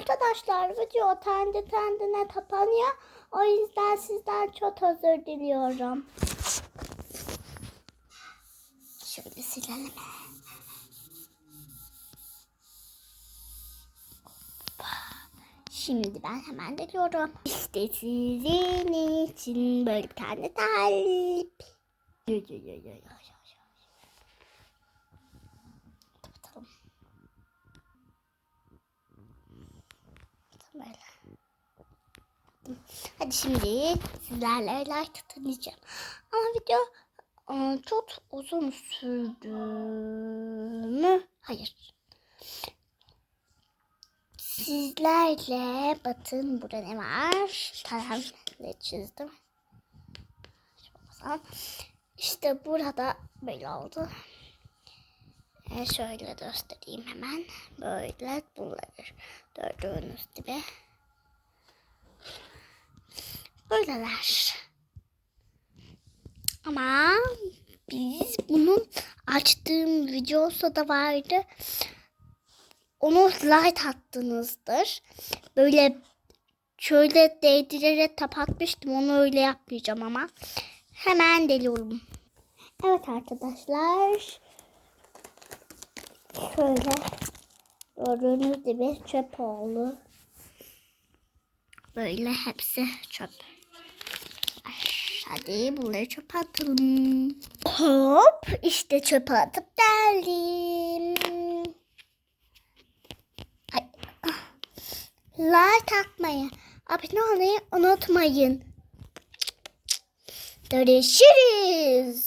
Arkadaşlar video kendi kendine kapanıyor. O yüzden sizden çok özür diliyorum. Şöyle silelim. Şimdi ben hemen geliyorum. İşte sizin için böyle bir tane talip. Yo, yo, yo, yo, yo, yo, yo. Kapatalım. Böyle. Hadi şimdi sizlerle like tanıyacağım. Ama video ıı, çok uzun sürdü mü? Hayır. Sizlerle bakın burada ne var? Kalemle çizdim. İşte burada böyle oldu. E şöyle göstereyim hemen. Böyle bunları gördüğünüz gibi. Böyleler. Ama biz bunun açtığım videosu da vardı. Onu like attınızdır. Böyle şöyle değdirerek kapatmıştım. Onu öyle yapmayacağım ama. Hemen deliyorum. Evet arkadaşlar. Şöyle gördüğünüz gibi çöp oldu. Böyle hepsi çöp. Ay, Hadi bunları çöpe atalım. Hop işte çöpe atıp geldim. Ay. Like atmayı, abone olmayı unutmayın. Görüşürüz.